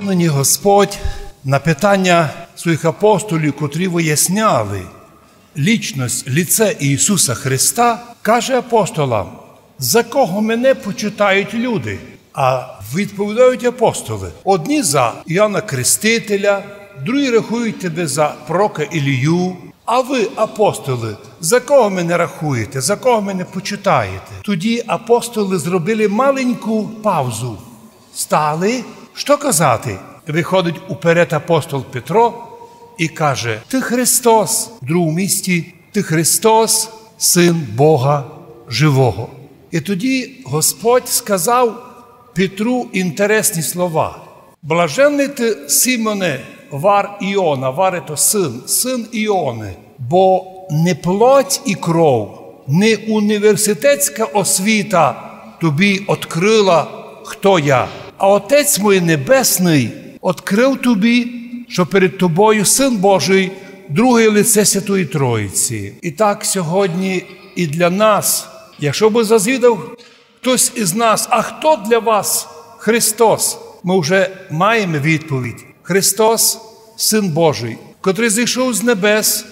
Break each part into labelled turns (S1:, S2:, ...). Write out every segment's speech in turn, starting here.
S1: Нині Господь на питання своїх апостолів, котрі виясняли лічність ліце Ісуса Христа, каже апостолам, за кого мене почитають люди. А відповідають апостоли: одні за Іоанна Крестителя, другі рахують тебе за пророка Ілію. А ви, апостоли, за кого мене рахуєте, за кого мене почитаєте? Тоді апостоли зробили маленьку паузу, стали. Що казати? Виходить уперед апостол Петро і каже: Ти Христос, в другому місті, ти Христос, Син Бога Живого. І тоді Господь сказав Петру інтересні слова. Блаженний ти, Симоне, вар Іона, вар то син, син Іони, бо не плоть і кров, не університетська освіта тобі відкрила, хто я. А Отець мій Небесний відкрив тобі, що перед тобою Син Божий, друге лице Святої Троїці. І так сьогодні і для нас, якщо би зазвідав хтось із нас, а хто для вас Христос? Ми вже маємо відповідь: Христос, Син Божий, котрий зійшов з небес,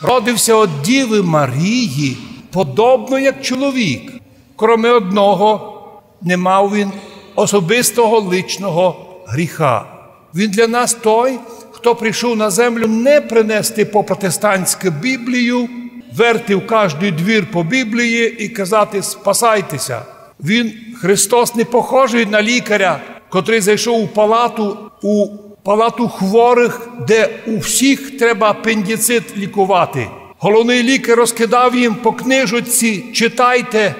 S1: родився від Діви Марії, подобно як чоловік. Кроме одного, не мав він особистого личного гріха. Він для нас той, хто прийшов на землю не принести по протестантську Біблію, верти в кожний двір по Біблії і казати Спасайтеся. Він, Христос, не похожий на лікаря, котрий зайшов у палату, у палату хворих, де у всіх треба апендицит лікувати. Головний лікар розкидав їм по книжці, читайте,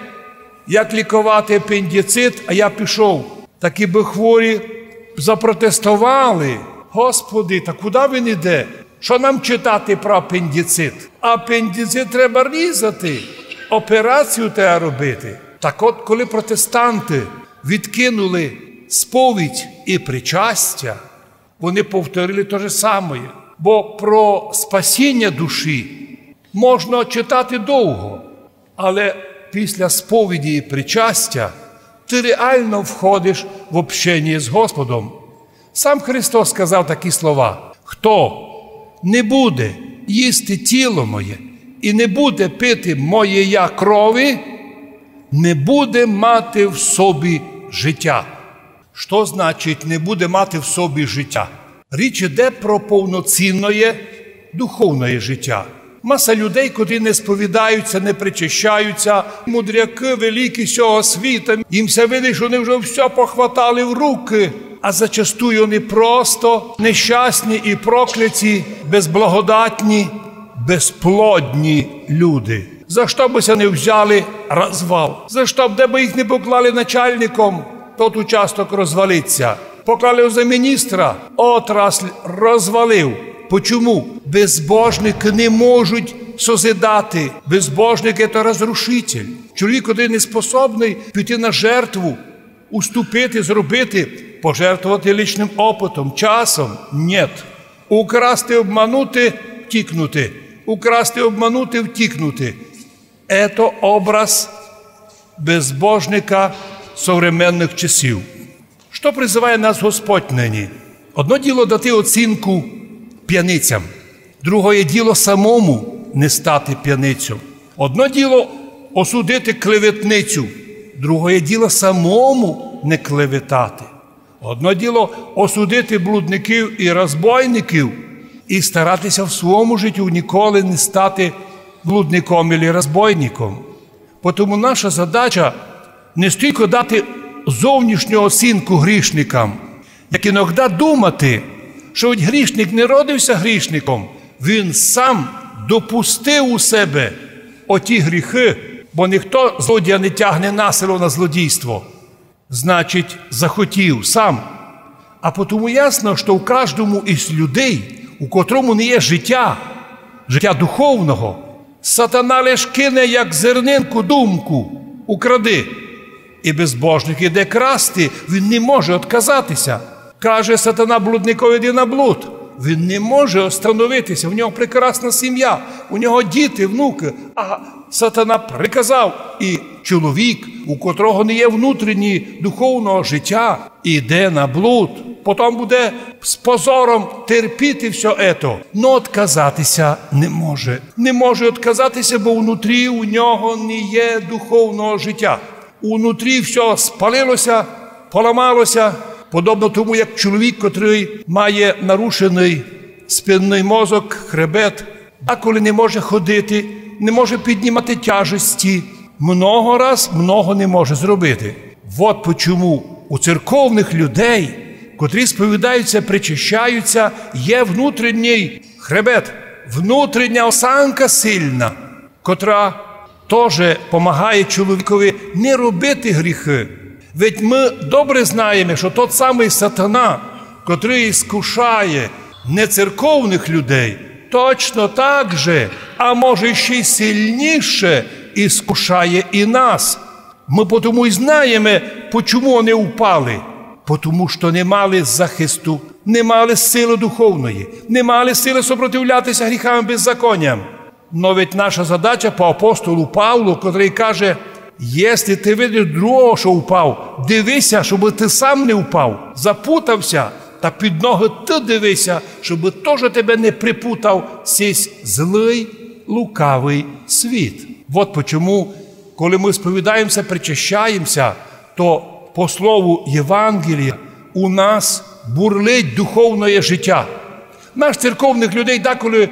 S1: як лікувати апендицит, а я пішов. Такі би хворі запротестували. Господи, та куди він іде? Що нам читати про апендицит? Апендицит треба різати, операцію треба робити. Так от, коли протестанти відкинули сповідь і причастя, вони повторили те ж саме. Бо про спасіння душі можна читати довго, але після сповіді і причастя ти реально входиш в общення з Господом. Сам Христос сказав такі слова: хто не буде їсти тіло моє і не буде пити моєя крові, не буде мати в собі життя. Що значить не буде мати в собі життя? Річ іде про повноцінне духовне життя. Маса людей, котрі не сповідаються, не причащаються, мудряки великі цього світу, їм все видить, що вони вже все похватали в руки, а зачастую вони просто нещасні і прокляті, безблагодатні, безплодні люди. За що бися не взяли розвал? За що б де би їх не поклали начальником, тот участок розвалиться. Поклали за міністра, отрасль розвалив. Почому? Безбожники не можуть созидати. Безбожник – це розрушитель. Чоловік, який не способний піти на жертву, уступити, зробити, пожертвувати лічним опитом, часом. Ні. Украсти, обманути, втікнути. Украсти, обманути, втікнути. Це образ безбожника современних часів. Що призиває нас Господь нині? Одно діло дати оцінку п'яницям, друге діло самому не стати п'яницю. Одно діло осудити клеветницю, друге діло самому не клеветати. Одно діло осудити блудників і розбойників і старатися в своєму житті ніколи не стати блудником і розбойником. Тому наша задача не стільки дати зовнішню оцінку грішникам, як іноді думати, що от грішник не родився грішником, він сам допустив у себе оті гріхи, бо ніхто злодія не тягне насилу на злодійство. Значить, захотів сам. А тому ясно, що в кожному із людей, у котрому не є життя, життя духовного, сатана лиш кине, як зернинку думку, укради. І безбожник іде красти, він не може відказатися. Каже сатана блудникові йди на блуд. він не може остановитися. У нього прекрасна сім'я, у нього діти, внуки. А сатана приказав, і чоловік, у котрого не є внутрішнє духовного життя, іде на блуд. Потім буде з позором терпіти все це. Но відказатися не може. Не може відказатися, бо внутрі у нього не є духовного життя. Унутрі все спалилося, поламалося, подобно тому, як чоловік, котрий має нарушений спинний мозок, хребет, а коли не може ходити, не може піднімати тяжесті, много раз много не може зробити. От чому у церковних людей, котрі сповідаються, причащаються, є внутрішній хребет, внутрішня осанка сильна, котра теж допомагає чоловікові не робити гріхи. Ведь ми добре знаємо, що тот самий сатана, котрий скушає нецерковних людей, точно так же, а може ще й сильніше іскушає і нас. Ми тому й знаємо, чому вони упали. Тому що не мали захисту, не мали сили духовної, не мали сили супротивлятися гріхам і беззаконням. Но ведь наша задача по апостолу Павлу, котрий каже, якщо ти видиш другого, що упав, дивися, щоб ти сам не впав, запутався, та під ноги ти дивися, щоб теж тебе не припутав цей злий, лукавий світ. От чому, коли ми сповідаємося, причащаємося, то по слову Євангелія у нас бурлить духовне життя. Наш церковних людей деколи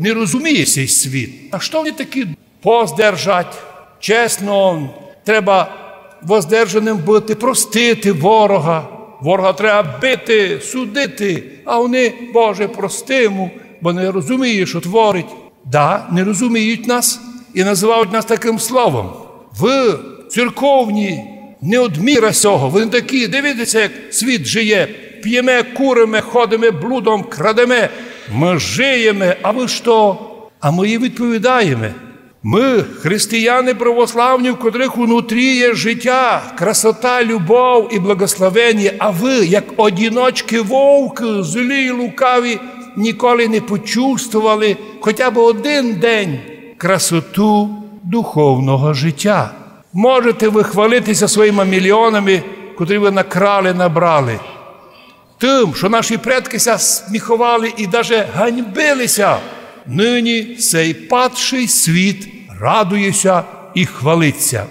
S1: не розуміє цей світ. А що вони такі поздержать? Чесно, треба воздержаним бути, простити ворога. Ворога треба бити, судити, а вони, Боже, простимо, бо не розуміють, що творить. Да, не розуміють нас і називають нас таким словом. Ви, церковні, не одміра цього, ви не такі, дивіться, як світ жиє, п'ємо, куримо, ходимо блудом, крадемо, ми жиємо, а ви що? А ми відповідаємо. Ми, християни православні, в котрих унутрі є життя, красота, любов і благословення, а ви, як одіночки вовки, злі і лукаві, ніколи не почувствували хоча б один день красоту духовного життя. Можете ви хвалитися своїми мільйонами, котрі ви накрали, набрали. Тим, що наші предки сміхували і навіть ганьбилися. Нині цей падший світ радується і хвалиться.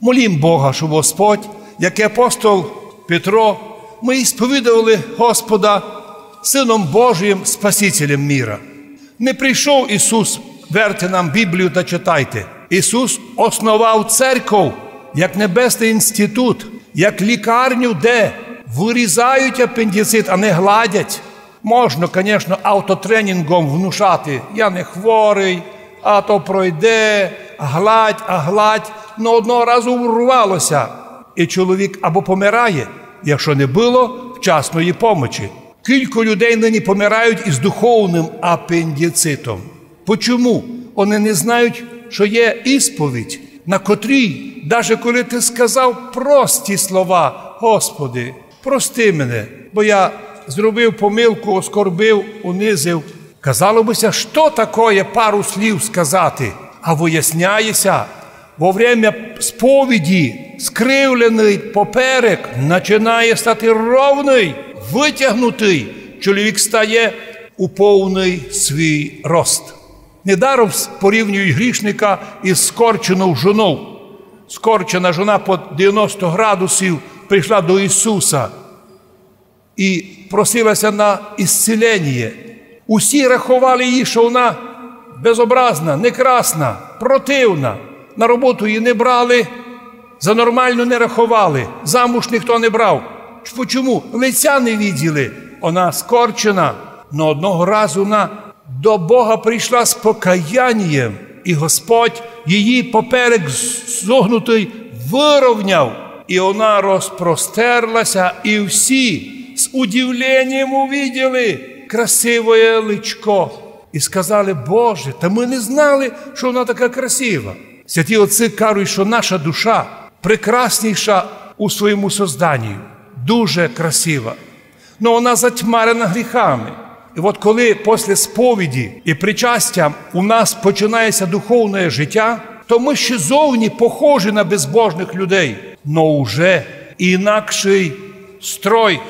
S1: Молім Бога, щоб Господь, як і апостол Петро, ми і сповідували Господа Сином Божим, Спасителем міра. Не прийшов Ісус, верте нам Біблію та читайте. Ісус основав церков як небесний інститут, як лікарню, де вирізають апендицит, а не гладять. Можна, звісно, автотренінгом внушати. Я не хворий, а то пройде, гладь, а гладь, но одного разу урвалося. І чоловік або помирає, якщо не було вчасної помочі. Кілька людей нині помирають із духовним апендицитом. Почому? Вони не знають, що є ісповідь, на котрій, навіть коли ти сказав прості слова, Господи, прости мене, бо я зробив помилку, оскорбив, унизив. Казало бися, що таке пару слів сказати, а виясняється, во время сповіді скривлений поперек починає стати ровний, витягнутий. Чоловік стає у повний свій рост. Недаром порівнюють грішника із скорчеnou жоною. Скорчена жона по 90 градусів прийшла до Ісуса і просилася на ісцілення. Усі рахували її, що вона безобразна, некрасна, противна. На роботу її не брали, за нормально не рахували, замуж ніхто не брав. Чому? Лиця не відділи. Вона скорчена, але одного разу вона до Бога прийшла з покаянням, і Господь її поперек зогнутий вирівняв, і вона розпростерлася, і всі з удивленням увиділи красиве личко. І сказали, Боже, та ми не знали, що вона така красива. Святі отці кажуть, що наша душа прекрасніша у своєму созданні, дуже красива. але вона затьмарена гріхами. І от коли після сповіді і причастя у нас починається духовне життя, то ми ще зовні похожі на безбожних людей, но вже інакший строй,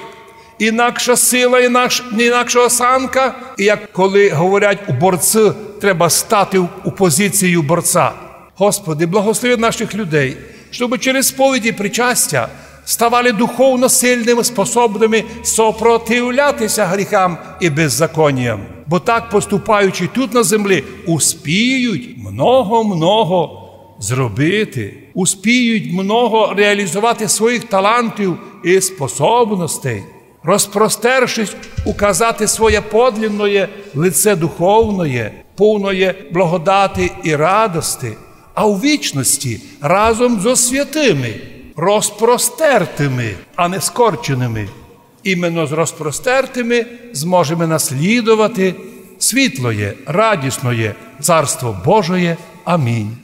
S1: інакша сила, інакш, інакша осанка. І як коли говорять у борці, треба стати у позицію борця. Господи, благослови наших людей, щоб через сповіді причастя ставали духовно сильними, способними сопротивлятися гріхам і беззаконням. Бо так, поступаючи тут на землі, успіють много-много зробити, успіють много реалізувати своїх талантів і способностей, розпростершись, указати своє подлинне лице духовне, повне благодати і радости, а у вічності разом зо святими, розпростертими, а не скорченими. Іменно з розпростертими зможемо наслідувати світлоє, радісноє Царство Божоє. Амінь.